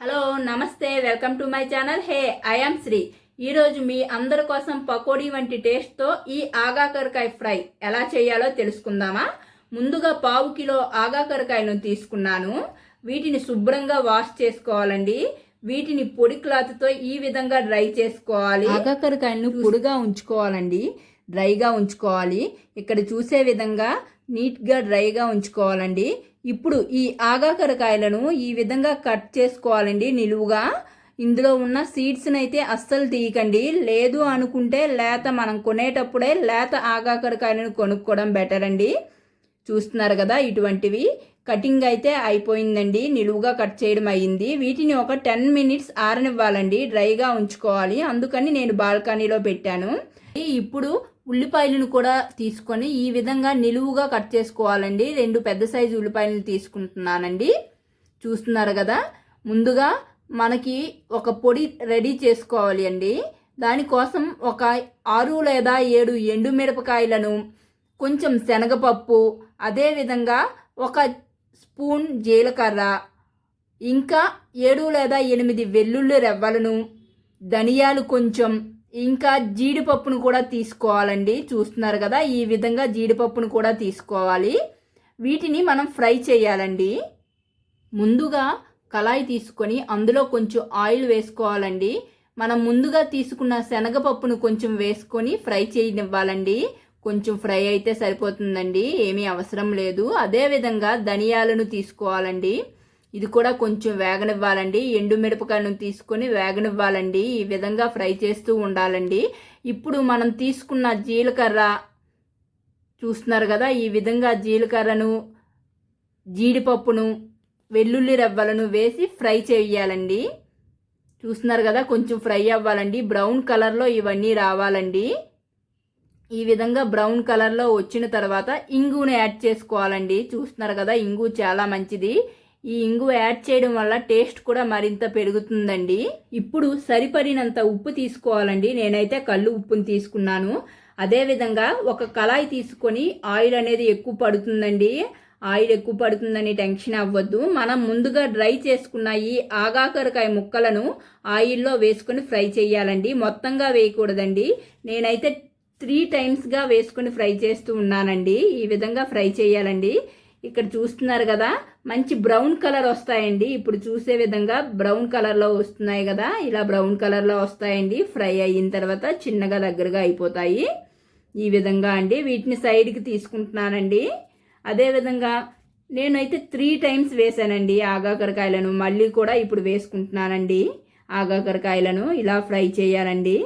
Hello నమస్తే welcome to my channel. Hey I'm Shri. ఈరోజు మీ అందరి కోసం పకోడీ వంటి టేస్ట్తో ఈ ఆగాకరకాయ ఫ్రై ఎలా చేయాలో తెలుసుకుందామా? ముందుగా పావు కిలో ఆగాకరకాయను తీసుకున్నాను. వీటిని శుభ్రంగా వాష్ చేసుకోవాలండి. వీటిని పొడి క్లాత్తో ఈ విధంగా డ్రై చేసుకోవాలి. ఆగాకరకాయలను పొడిగా ఉంచుకోవాలండి. డ్రైగా ఉంచుకోవాలి. ఇక్కడ చూసే విధంగా నీట్గా డ్రైగా ఉంచుకోవాలండి. ఇప్పుడు ఈ ఆగాకరకాయలను ఈ విధంగా కట్ చేసుకోవాలండి నిలువుగా. ఇందులో ఉన్న సీడ్స్ని అయితే అస్సలు తీయకండి. లేదు అనుకుంటే లేత మనం కొనేటప్పుడే లేత ఆగాకరకాయలను కొనుక్కోవడం బెటర్ అండి. చూస్తున్నారు కదా ఇటువంటివి. కటింగ్ అయితే అయిపోయిందండి. నిలువుగా కట్ చేయడం అయ్యింది వీటిని ఒక టెన్ మినిట్స్ ఆరనివ్వాలండి. డ్రైగా ఉంచుకోవాలి. అందుకని నేను బాల్కనీలో పెట్టాను. ఇప్పుడు ఉల్లిపాయలను కూడా తీసుకొని ఈ విధంగా నిలువుగా కట్ చేసుకోవాలండి. రెండు పెద్ద సైజు ఉల్లిపాయలను తీసుకుంటున్నానండి. చూస్తున్నారు కదా? ముందుగా మనకి ఒక పొడి రెడీ చేసుకోవాలి అండి. దానికోసం ఒక ఆరు లేదా ఏడు ఎండు మిరపకాయలను కొంచెం శనగపప్పు అదేవిధంగా ఒక స్పూన్ జీలకర్ర ఇంకా ఏడు లేదా ఎనిమిది వెల్లుల్లి రెవ్వలను ధనియాలు కొంచెం ఇంకా జీడిపప్పును కూడా తీసుకోవాలండి. చూస్తున్నారు కదా ఈ విధంగా జీడిపప్పును కూడా తీసుకోవాలి. వీటిని మనం ఫ్రై చేయాలండి. ముందుగా కళాయి తీసుకొని అందులో కొంచెం ఆయిల్ వేసుకోవాలండి. మనం ముందుగా తీసుకున్న శనగపప్పును కొంచెం వేసుకొని ఫ్రై చేయనివ్వాలండి. కొంచెం ఫ్రై అయితే సరిపోతుందండి ఏమీ అవసరం లేదు. అదేవిధంగా ధనియాలను తీసుకోవాలండి. ఇది కూడా కొంచెం వేగనివ్వాలండి. ఎండు మిరపకాయను తీసుకొని వేగనివ్వాలండి. ఈ విధంగా ఫ్రై చేస్తూ ఉండాలండి. ఇప్పుడు మనం తీసుకున్న జీలకర్ర చూస్తున్నారు కదా ఈ విధంగా జీలకర్రను జీడిపప్పును వెల్లుల్లి రవ్వలను వేసి ఫ్రై చేయాలండి. చూస్తున్నారు కదా కొంచెం ఫ్రై అవ్వాలండి. బ్రౌన్ కలర్లో ఇవన్నీ రావాలండి. ఈ విధంగా బ్రౌన్ కలర్లో వచ్చిన తర్వాత ఇంగును యాడ్ చేసుకోవాలండి. చూస్తున్నారు కదా ఇంగు చాలా మంచిది. ఈ ఇంగు యాడ్ చేయడం వల్ల టేస్ట్ కూడా మరింత పెరుగుతుందండి. ఇప్పుడు సరిపడినంత ఉప్పు తీసుకోవాలండి. నేనైతే కళ్ళు ఉప్పును తీసుకున్నాను. అదేవిధంగా ఒక కళాయి తీసుకొని ఆయిల్ అనేది ఎక్కువ పడుతుందండి. ఆయిల్ ఎక్కువ పడుతుందని టెన్షన్ అవ్వద్దు. మనం ముందుగా డ్రై చేసుకున్న ఈ ఆగాకరకాయ ముక్కలను ఆయిల్లో వేసుకొని ఫ్రై చేయాలండి. మొత్తంగా వేయకూడదండి. నేనైతే త్రీ టైమ్స్గా వేసుకొని ఫ్రై చేస్తూ ఉన్నానండి. ఈ విధంగా ఫ్రై చేయాలండి. ఇక్కడ చూస్తున్నారు కదా మంచి బ్రౌన్ కలర్ వస్తాయండి. ఇప్పుడు చూసే విధంగా బ్రౌన్ కలర్లో వస్తున్నాయి కదా. ఇలా బ్రౌన్ కలర్లో వస్తాయండి. ఫ్రై అయిన తర్వాత చిన్నగా దగ్గరగా అయిపోతాయి. ఈ విధంగా అండి. వీటిని సైడ్కి తీసుకుంటున్నానండి. అదేవిధంగా నేనైతే త్రీ టైమ్స్ వేసానండి ఆగాకరకాయలను. మళ్ళీ కూడా ఇప్పుడు వేసుకుంటున్నానండి ఆగాకరకాయలను. ఇలా ఫ్రై చేయాలండి.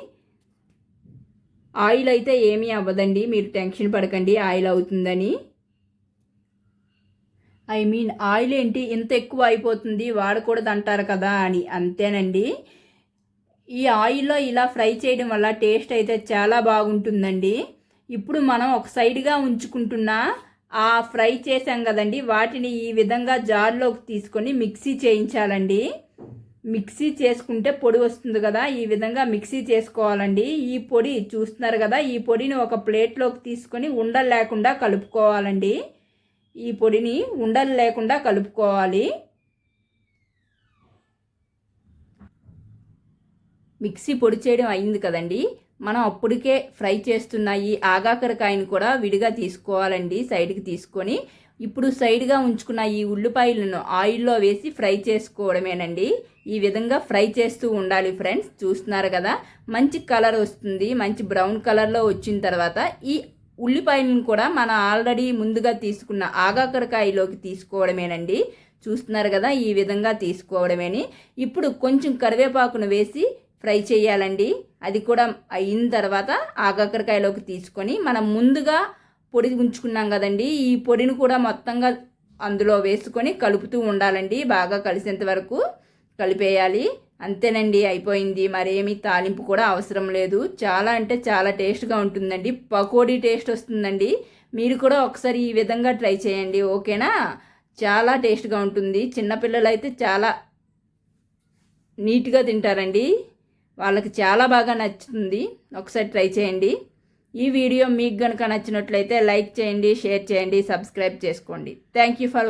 ఆయిల్ అయితే ఏమీ అవ్వదండి. మీరు టెన్షన్ పడకండి. ఆయిల్ అవుతుందని. ఐ మీన్ ఆయిల్ ఏంటి ఇంత ఎక్కువ అయిపోతుంది వాడకూడదు అంటారు కదా అని. అంతేనండి. ఈ ఆయిల్లో ఇలా ఫ్రై చేయడం వల్ల టేస్ట్ అయితే చాలా బాగుంటుందండి. ఇప్పుడు మనం ఒక సైడ్గా ఉంచుకుంటున్న ఆ ఫ్రై చేసాం కదండి వాటిని ఈ విధంగా జార్లోకి తీసుకొని మిక్సీ చేయించాలండి. మిక్సీ చేసుకుంటే పొడి వస్తుంది కదా ఈ విధంగా మిక్సీ చేసుకోవాలండి. ఈ పొడి చూస్తున్నారు కదా ఈ పొడిని ఒక ప్లేట్లోకి తీసుకొని ఉండలేకుండా కలుపుకోవాలండి. ఈ పొడిని ఉండలు లేకుండా కలుపుకోవాలి. మిక్సీ పొడి చేయడం అయింది కదండి. మనం అప్పటికే ఫ్రై చేస్తున్న ఈ ఆగాకరకాయని కూడా విడిగా తీసుకోవాలండి సైడ్కి తీసుకొని. ఇప్పుడు సైడ్గా ఉంచుకున్న ఈ ఉల్లిపాయలను ఆయిల్లో వేసి ఫ్రై చేసుకోవడమేనండి. ఈ విధంగా ఫ్రై చేస్తూ ఉండాలి ఫ్రెండ్స్ చూస్తున్నారు కదా. మంచి కలర్ వస్తుంది మంచి బ్రౌన్ కలర్లో వచ్చిన తర్వాత ఈ ఉల్లిపాయలను కూడా మనం ఆల్రెడీ ముందుగా తీసుకున్న ఆగాకరకాయలోకి తీసుకోవడమేనండి. చూస్తున్నారు కదా ఈ విధంగా తీసుకోవడమేని. ఇప్పుడు కొంచెం కరివేపాకును వేసి ఫ్రై చేయాలండి. అది కూడా అయిన తర్వాత ఆగాకరకాయలోకి తీసుకొని మనం ముందుగా పొడి ఉంచుకున్నాం కదండి. ఈ పొడిని కూడా మొత్తంగా అందులో వేసుకొని కలుపుతూ ఉండాలండి. బాగా కలిసేంత వరకు కలిపేయాలి. అంతేనండి అయిపోయింది. మరేమి తాలింపు కూడా అవసరం లేదు. చాలా అంటే చాలా టేస్ట్గా ఉంటుందండి. పకోడీ టేస్ట్ వస్తుందండి. మీరు కూడా ఒకసారి ఈ విధంగా ట్రై చేయండి ఓకేనా? చాలా టేస్ట్గా ఉంటుంది. చిన్నపిల్లలు అయితే చాలా నీట్గా తింటారండి. వాళ్ళకి చాలా బాగా నచ్చుతుంది. ఒకసారి ట్రై చేయండి. ఈ వీడియో మీకు కనుక నచ్చినట్లయితే లైక్ చేయండి షేర్ చేయండి సబ్స్క్రైబ్ చేసుకోండి. Thank you for